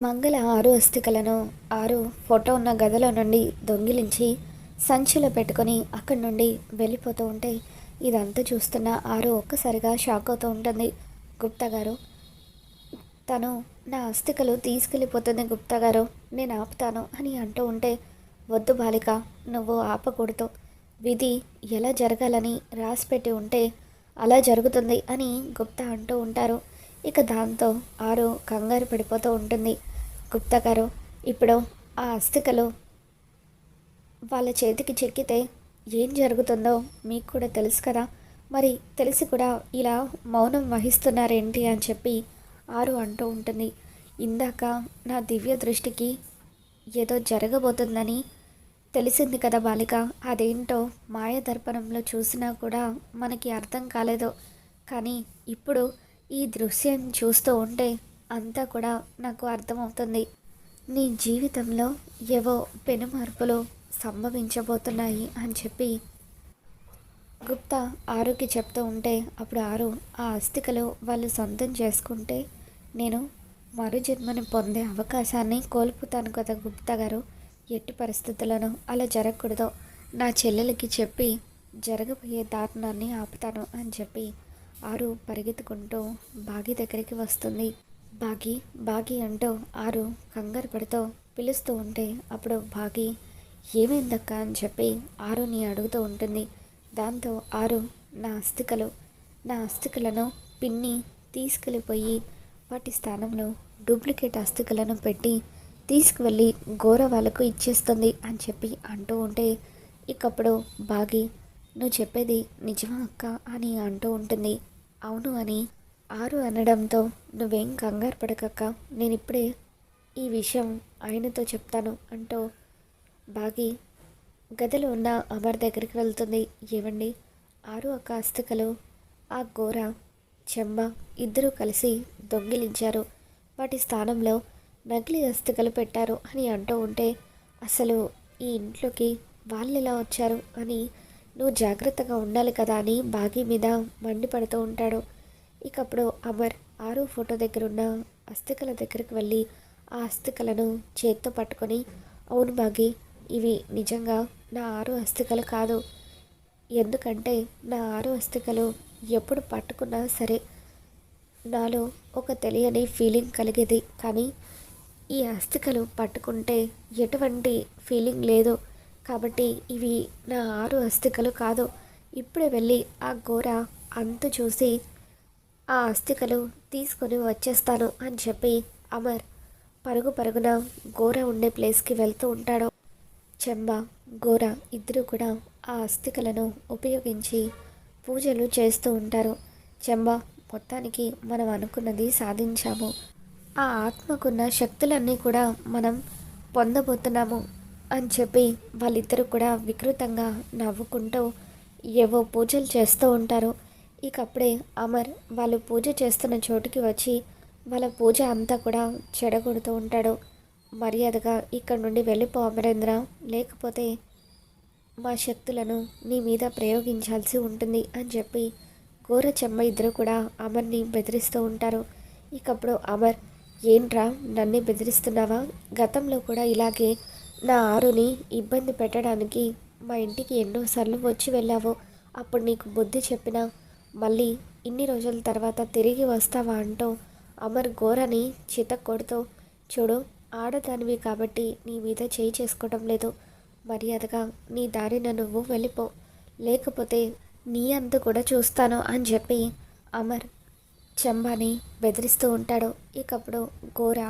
మంగళ ఆరు అస్థికలను ఆరు ఫోటో ఉన్న గదిలో నుండి దొంగిలించి సంచిలో పెట్టుకొని అక్కడి నుండి వెళ్ళిపోతూ ఉంటే ఇదంతా చూస్తున్న ఆరు ఒక్కసారిగా షాక్ అవుతూ ఉంటుంది. గుప్తా గారు తను నా అస్థికలు తీసుకెళ్ళిపోతుంది గుప్తా గారు నేను ఆపుతాను అని అంటూ ఉంటే వద్దు బాలిక నువ్వు ఆపకూడదు. విధి ఎలా జరగాలని రాసిపెట్టి ఉంటే అలా జరుగుతుంది అని గుప్తా అంటూ ఉంటారు. ఇక దాంతో ఆరు కంగారు పడిపోతూ ఉంటుంది. గుప్తా గారు ఇప్పుడు ఆ అస్థికలు వాళ్ళ చేతికి చెక్కితే ఏం జరుగుతుందో మీకు కూడా తెలుసు కదా. మరి తెలిసి కూడా ఇలా మౌనం వహిస్తున్నారేంటి అని చెప్పి ఆరు అంటూ ఉంటుంది. ఇందాక నా దివ్య దృష్టికి ఏదో జరగబోతుందని తెలిసింది కదా బాలిక. అదేంటో మాయదర్పణంలో చూసినా కూడా మనకి అర్థం కాలేదు. కానీ ఇప్పుడు ఈ దృశ్యం చూస్తూ ఉంటే అంతా కూడా నాకు అర్థమవుతుంది. నీ జీవితంలో ఏవో పెను మార్పులు సంభవించబోతున్నాయి అని చెప్పి గుప్తా ఆరుకి చెప్తూ ఉంటే అప్పుడు ఆరు ఆ అస్థికలు వాళ్ళు సొంతం చేసుకుంటే నేను మరు జన్మని పొందే అవకాశాన్ని కోల్పోతాను కదా గుప్తా గారు. ఎట్టి పరిస్థితులను అలా జరగకూడదు. నా చెల్లెలకి చెప్పి జరగబోయే దారుణాన్ని ఆపుతాను అని చెప్పి ఆరు పరిగెత్తుకుంటూ బాగి దగ్గరికి వస్తుంది. బాగి బాగి అంటూ ఆరు కంగారు పడుతూ పిలుస్తూ ఉంటే అప్పుడు బాగి ఏమైందక్క? అని చెప్పి ఆరుని అడుగుతూ ఉంటుంది. దాంతో ఆరు నా అస్థికలు నా అస్థికలను పిన్ని తీసుకెళ్ళిపోయి వాటి స్థానంలో డూప్లికేట్ అస్థికలను పెట్టి తీసుకువెళ్ళి ఘోర వాళ్ళకు ఇచ్చేస్తుంది అని చెప్పి అంటూ ఉంటే ఇకప్పుడు బాగి నువ్వు చెప్పేది నిజమా అక్క అని అంటూ ఉంటుంది. అవును అని ఆరు అనడంతో నువ్వేం కంగారు పడకక్క. నేను ఇప్పుడే ఈ విషయం ఆయనతో చెప్తాను అంటూ బాగి గదిలో ఉన్న అమర్ దగ్గరికి వెళ్తుంది. ఏవండి? ఆరు అక్క అస్థికలు ఆ గోర చెంబ ఇద్దరూ కలిసి దొంగిలించారు. వాటి స్థానంలో నకిలీ అస్తికలు పెట్టారు అని అంటూ ఉంటే అసలు ఈ ఇంట్లోకి వాళ్ళు ఎలా వచ్చారు అని నువ్వు జాగ్రత్తగా ఉండాలి కదా అని బాగి మీద మండిపడుతూ ఉంటాడు. ఇక అప్పుడు అమర్ ఆరు ఫోటో దగ్గర ఉన్న అస్థికల దగ్గరికి వెళ్ళి ఆ అస్థికలను చేత్తో పట్టుకొని అవును బాగి ఇవి నిజంగా నా ఆరు అస్థికలు కాదు. ఎందుకంటే నా ఆరు అస్థికలు ఎప్పుడు పట్టుకున్నా సరే నాలో ఒక తెలియని ఫీలింగ్ కలిగేది. కానీ ఈ అస్థికలు పట్టుకుంటే ఎటువంటి ఫీలింగ్ లేదు. కాబట్టి ఇవి నా ఆరు అస్థికలు కాదు. ఇప్పుడే వెళ్ళి ఆ గోర అంత చూసి ఆ అస్థికలు తీసుకొని వచ్చేస్తాను అని చెప్పి అమర్ పరుగు పరుగున గోర ఉండే ప్లేస్కి వెళ్తూ ఉంటాడు. చెంబ గోర ఇద్దరు కూడా ఆ అస్థికలను ఉపయోగించి పూజలు చేస్తూ ఉంటారు. చెంబ మొత్తానికి మనం అనుకున్నది సాధించాము. ఆ ఆత్మకున్న శక్తులన్నీ కూడా మనం పొందబోతున్నాము. అని చెప్పి వాళ్ళిద్దరూ కూడా వికృతంగా నవ్వుకుంటూ ఏవో పూజలు చేస్తూ ఉంటారు. ఇక అప్పుడే అమర్ వాళ్ళు పూజ చేస్తున్న చోటుకి వచ్చి వాళ్ళ పూజ అంతా కూడా చెడగొడుతూ ఉంటాడు. మర్యాదగా ఇక్కడ నుండి వెళ్ళిపో అమరేంద్ర. లేకపోతే మా శక్తులను నీ మీద ప్రయోగించాల్సి ఉంటుంది అని చెప్పి ఘోర చెమ్మ ఇద్దరు కూడా అమర్ని బెదిరిస్తూ ఉంటారు. ఇకప్పుడు అమర్ ఏంట్రా నన్ను బెదిరిస్తున్నావా? గతంలో కూడా ఇలాగే నా ఆరుని ఇబ్బంది పెట్టడానికి మా ఇంటికి ఎన్నోసార్లు వచ్చి వెళ్ళావు అప్పుడు నీకు బుద్ధి చెప్పినా మళ్ళీ ఇన్ని రోజుల తర్వాత తిరిగి వస్తావా అంటూ అమర్ ఘోరని చితక్కొడుతూ కొడుతూ చూడు ఆడదానివి కాబట్టి నీ మీద చేయి చేసుకోవడం లేదు. మర్యాదగా నీ దారిన నువ్వు వెళ్ళిపో. లేకపోతే నీ అంత కూడా చూస్తాను అని చెప్పి అమర్ చంబాని బెదిరిస్తూ ఉంటాడు. ఇకప్పుడు ఘోర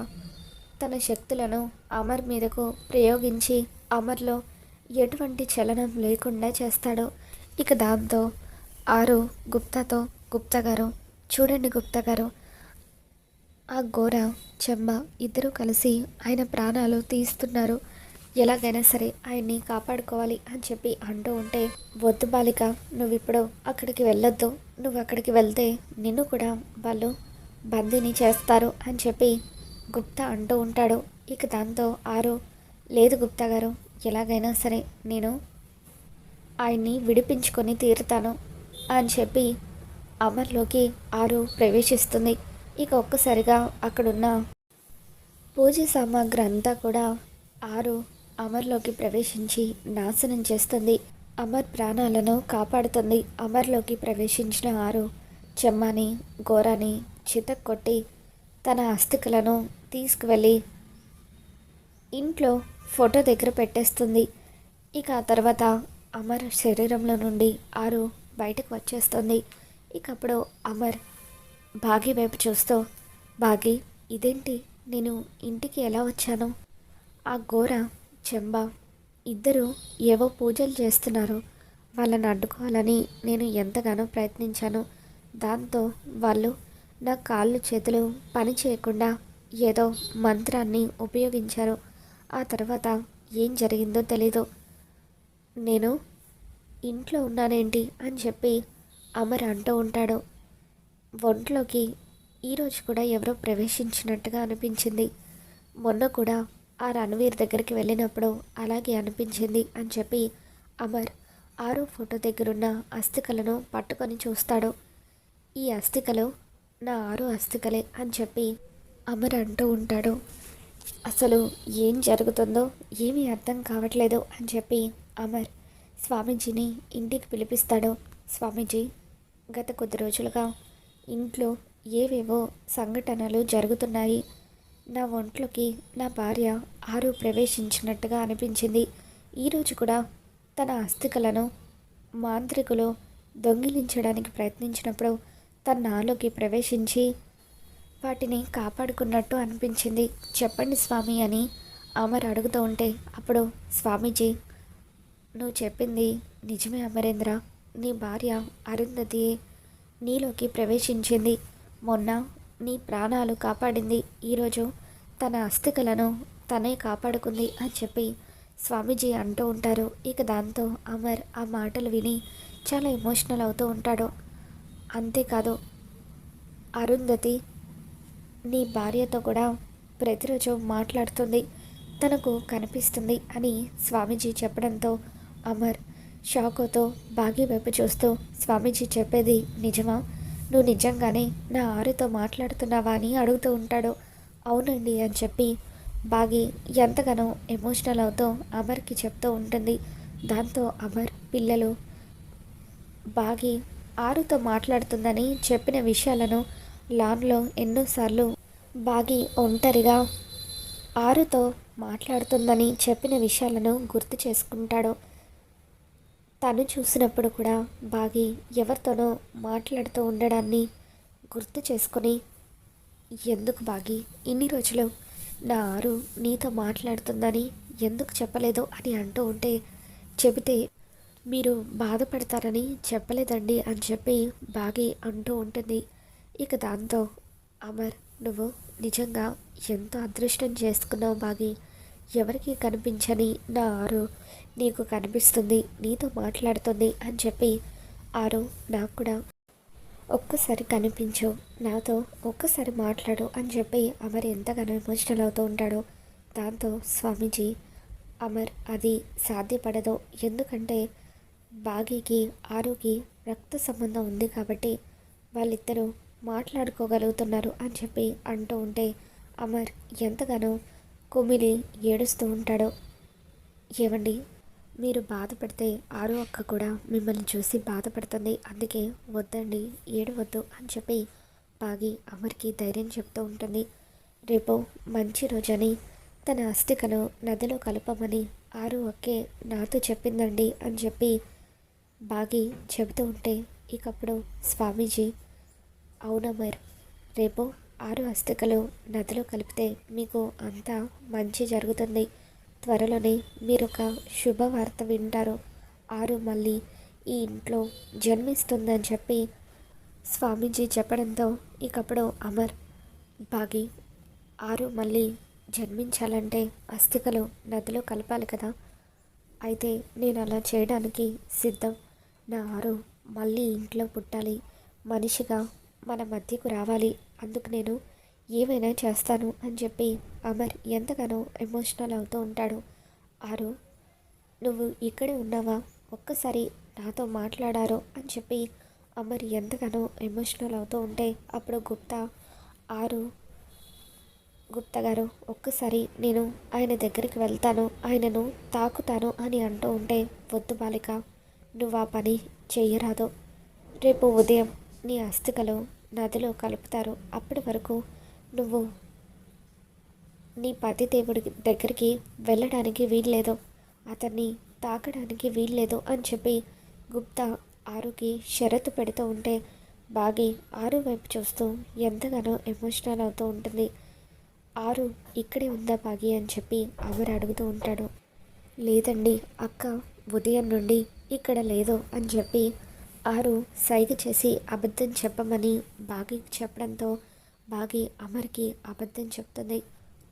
తన శక్తులను అమర్ మీదకు ప్రయోగించి అమర్లో ఎటువంటి చలనం లేకుండా చేస్తాడు ఇక దాంతో ఆరు గుప్తాతో గుప్తా గారు చూడండి గుప్తా గారు ఆ ఘోర చెమ్మ ఇద్దరూ కలిసి ఆయన ప్రాణాలు తీస్తున్నారు ఎలాగైనా సరే ఆయన్ని కాపాడుకోవాలి అని చెప్పి అంటూ ఉంటే వద్దు బాలిక నువ్వు ఇప్పుడు అక్కడికి వెళ్ళొద్దు. నువ్వు అక్కడికి వెళ్తే నిన్ను కూడా వాళ్ళు బందీని చేస్తారు అని చెప్పి గుప్తా అంటూ ఉంటాడు. ఇక దాంతో ఆరు లేదు గుప్తా గారు ఎలాగైనా సరే నేను ఆయన్ని విడిపించుకొని తీరుతాను అని చెప్పి అమర్లోకి ఆరు ప్రవేశిస్తుంది. ఇక ఒక్కసారిగా అక్కడున్న పూజ సామాగ్రి అంతా కూడా ఆరు అమర్లోకి ప్రవేశించి నాశనం చేస్తుంది. అమర్ ప్రాణాలను కాపాడుతుంది. అమర్లోకి ప్రవేశించిన ఆరు చెమ్మని ఘోరాని చితక్కొట్టి తన అస్థికలను తీసుకువెళ్ళి ఇంట్లో ఫోటో దగ్గర పెట్టేస్తుంది. ఇక ఆ తర్వాత అమర్ శరీరంలో నుండి ఆరు బయటకు వచ్చేస్తుంది. ఇక అప్పుడు అమర్ బాగి వైపు చూస్తూ బాగి ఇదేంటి? నేను ఇంటికి ఎలా వచ్చాను? ఆ ఘోర చెంబ ఇద్దరు ఏవో పూజలు చేస్తున్నారు. వాళ్ళని అడ్డుకోవాలని నేను ఎంతగానో ప్రయత్నించాను. దాంతో వాళ్ళు నా కాళ్ళు చేతులు పని చేయకుండా ఏదో మంత్రాన్ని ఉపయోగించారు. ఆ తర్వాత ఏం జరిగిందో తెలీదు. నేను ఇంట్లో ఉన్నానేంటి? అని చెప్పి అమర్ అంటూ ఉంటాడు. ఒంట్లోకి ఈరోజు కూడా ఎవరో ప్రవేశించినట్టుగా అనిపించింది. మొన్న కూడా ఆ రణవీర్ దగ్గరికి వెళ్ళినప్పుడు అలాగే అనిపించింది అని చెప్పి అమర్ ఆరో ఫోటో దగ్గరున్న అస్థికలను పట్టుకొని చూస్తాడు. ఈ అస్థికలు నా ఆరో అస్థికలే అని చెప్పి అమర్ అంటూ ఉంటాడు. అసలు ఏం జరుగుతుందో ఏమీ అర్థం కావట్లేదు అని చెప్పి అమర్ స్వామీజీని ఇంటికి పిలిపిస్తాడు. స్వామీజీ గత కొద్ది రోజులుగా ఇంట్లో ఏవేవో సంఘటనలు జరుగుతున్నాయి. నా ఒంట్లోకి నా భార్య ఆరు ప్రవేశించినట్టుగా అనిపించింది. ఈరోజు కూడా తన అస్థికలను మాంత్రికులు దొంగిలించడానికి ప్రయత్నించినప్పుడు తన నాలోకి ప్రవేశించి వాటిని కాపాడుకున్నట్టు అనిపించింది. చెప్పండి స్వామి అని అమర్ అడుగుతూ ఉంటే అప్పుడు స్వామీజీ నువ్వు చెప్పింది నిజమే అమరేంద్ర. నీ భార్య అరుంధతి నీలోకి ప్రవేశించింది. మొన్న నీ ప్రాణాలు కాపాడింది. ఈరోజు తన అస్థికలను తనే కాపాడుకుంది అని చెప్పి స్వామీజీ అంటూ ఉంటారు. ఇక దాంతో అమర్ ఆ మాటలు విని చాలా ఎమోషనల్ అవుతూ ఉంటాడు. అంతేకాదు అరుంధతి నీ భార్యతో కూడా ప్రతిరోజు మాట్లాడుతుంది. తనకు కనిపిస్తుంది అని స్వామీజీ చెప్పడంతో అమర్ షాకోతో బాగి వైపు చూస్తూ స్వామీజీ చెప్పేది నిజమా? నువ్వు నిజంగానే నా ఆరుతో మాట్లాడుతున్నావా? అని అడుగుతూ ఉంటాడు. అవునండి అని చెప్పి బాగి ఎంతగానో ఎమోషనల్ అవుతూ అమర్కి చెప్తూ ఉంటుంది. దాంతో అమర్ పిల్లలు బాగి ఆరుతో మాట్లాడుతుందని చెప్పిన విషయాలను లాన్లో ఎన్నోసార్లు బాగి ఒంటరిగా ఆరుతో మాట్లాడుతుందని చెప్పిన విషయాలను గుర్తు చేసుకుంటాడు. తను చూసినప్పుడు కూడా బాగి ఎవరితోనో మాట్లాడుతూ ఉండడాన్ని గుర్తు చేసుకొని ఎందుకు బాగి ఇన్ని రోజులు నా ఆరు నీతో మాట్లాడుతుందని ఎందుకు చెప్పలేదు? అని అంటూ ఉంటే చెబితే మీరు బాధపడతారని చెప్పలేదండి అని చెప్పి బాగి అంటూ ఉంటుంది. ఇక దాంతో అమర్ నువ్వు నిజంగా ఎంతో అదృష్టం చేసుకున్నావు బాగి ఎవరికి కనిపించని నా ఆరు నీకు కనిపిస్తుంది నీతో మాట్లాడుతుంది అని చెప్పి ఆరు నాకు కూడా ఒక్కసారి కనిపించు నాతో ఒక్కసారి మాట్లాడు అని చెప్పి అమర్ ఎంతగానో ఎమోషనల్ అవుతూ ఉంటాడో. దాంతో స్వామీజీ అమర్ అది సాధ్యపడదు. ఎందుకంటే బాగీకి ఆరుకి రక్త సంబంధం ఉంది కాబట్టి వాళ్ళిద్దరూ మాట్లాడుకోగలుగుతున్నారు అని చెప్పి అంటూ ఉంటే అమర్ ఎంతగానో కుమిలి ఏడుస్తూ ఉంటాడు. ఏమండి మీరు బాధపడితే ఆరో అక్క కూడా మిమ్మల్ని చూసి బాధపడుతుంది. అందుకే వద్దండి ఏడవద్దు అని చెప్పి బాగి అమర్కి ధైర్యం చెప్తూ ఉంటుంది. రేపు మంచి రోజని తన అస్థికను నదిలో కలపమని ఆరు ఒకే నాతో చెప్పిందండి అని చెప్పి బాగి చెబుతూ ఉంటే ఇకప్పుడు స్వామీజీ అవునమ్మర్ రేపు ఆరు అస్థికలు నదిలో కలిపితే మీకు అంతా మంచి జరుగుతుంది. త్వరలోనే మీరు ఒక శుభవార్త వింటారు. ఆరు మళ్ళీ ఈ ఇంట్లో జన్మిస్తుందని చెప్పి స్వామీజీ చెప్పడంతో ఇకప్పుడు అమర్ బాగి ఆరు మళ్ళీ జన్మించాలంటే అస్థికలు నదిలో కలపాలి కదా. అయితే నేను అలా చేయడానికి సిద్ధం. నా ఆరు మళ్ళీ ఇంట్లో పుట్టాలి. మనిషిగా మన మధ్యకు రావాలి. అందుకు నేను ఏమైనా చేస్తాను అని చెప్పి అమర్ ఎంతగానో ఎమోషనల్ అవుతూ ఉంటాడు. ఆరు నువ్వు ఇక్కడే ఉన్నావా? ఒక్కసారి నాతో మాట్లాడారో అని చెప్పి అమర్ ఎంతగానో ఎమోషనల్ అవుతూ ఉంటే అప్పుడు గుప్తా ఆరు గుప్తా గారు ఒక్కసారి నేను ఆయన దగ్గరికి వెళ్తాను. ఆయనను తాకుతాను అని అంటూ ఉంటే వద్దు బాలిక నువ్వు ఆ పని చేయరాదు. రేపు ఉదయం నీ అస్థికలు నదిలో కలుపుతారు. అప్పటి వరకు నువ్వు నీ పతి దేవుడి దగ్గరికి వెళ్ళడానికి వీల్లేదు. అతన్ని తాకడానికి వీల్లేదు అని చెప్పి గుప్తా ఆరుకి షరతు పెడుతూ ఉంటే బాగి ఆరు వైపు చూస్తూ ఎంతగానో ఎమోషనల్ అవుతూ ఉంటుంది. ఆరు ఇక్కడే ఉందా బాగి అని చెప్పి అమర్ అడుగుతూ ఉంటాడు. లేదండి అక్క ఉదయం నుండి ఇక్కడ లేదు అని చెప్పి ఆరు సైగ చేసి అబద్ధం చెప్పమని బాగీకి చెప్పడంతో బాగి అమర్కి అబద్ధం చెప్తుంది.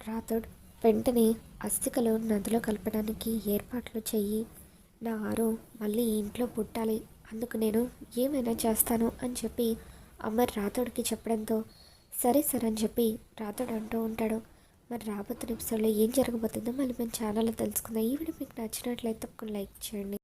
రాథోడ్ వెంటనే అస్థికలు నదిలో కలపడానికి ఏర్పాట్లు చెయ్యి. నా ఆరు మళ్ళీ ఇంట్లో పుట్టాలి. అందుకు నేను ఏమైనా చేస్తాను అని చెప్పి అమర్ రాథోడ్కి చెప్పడంతో సరే సరే అని చెప్పి రాథోడ్ అంటూ ఉంటాడు. మరి రాబోతున్న ఎపిసోడ్లో ఏం జరగబోతుందో మళ్ళీ మేము ఛానల్లో తెలుసుకుందాం. ఈ వీడియో మీకు నచ్చినట్లయితే ఒక లైక్ చేయండి.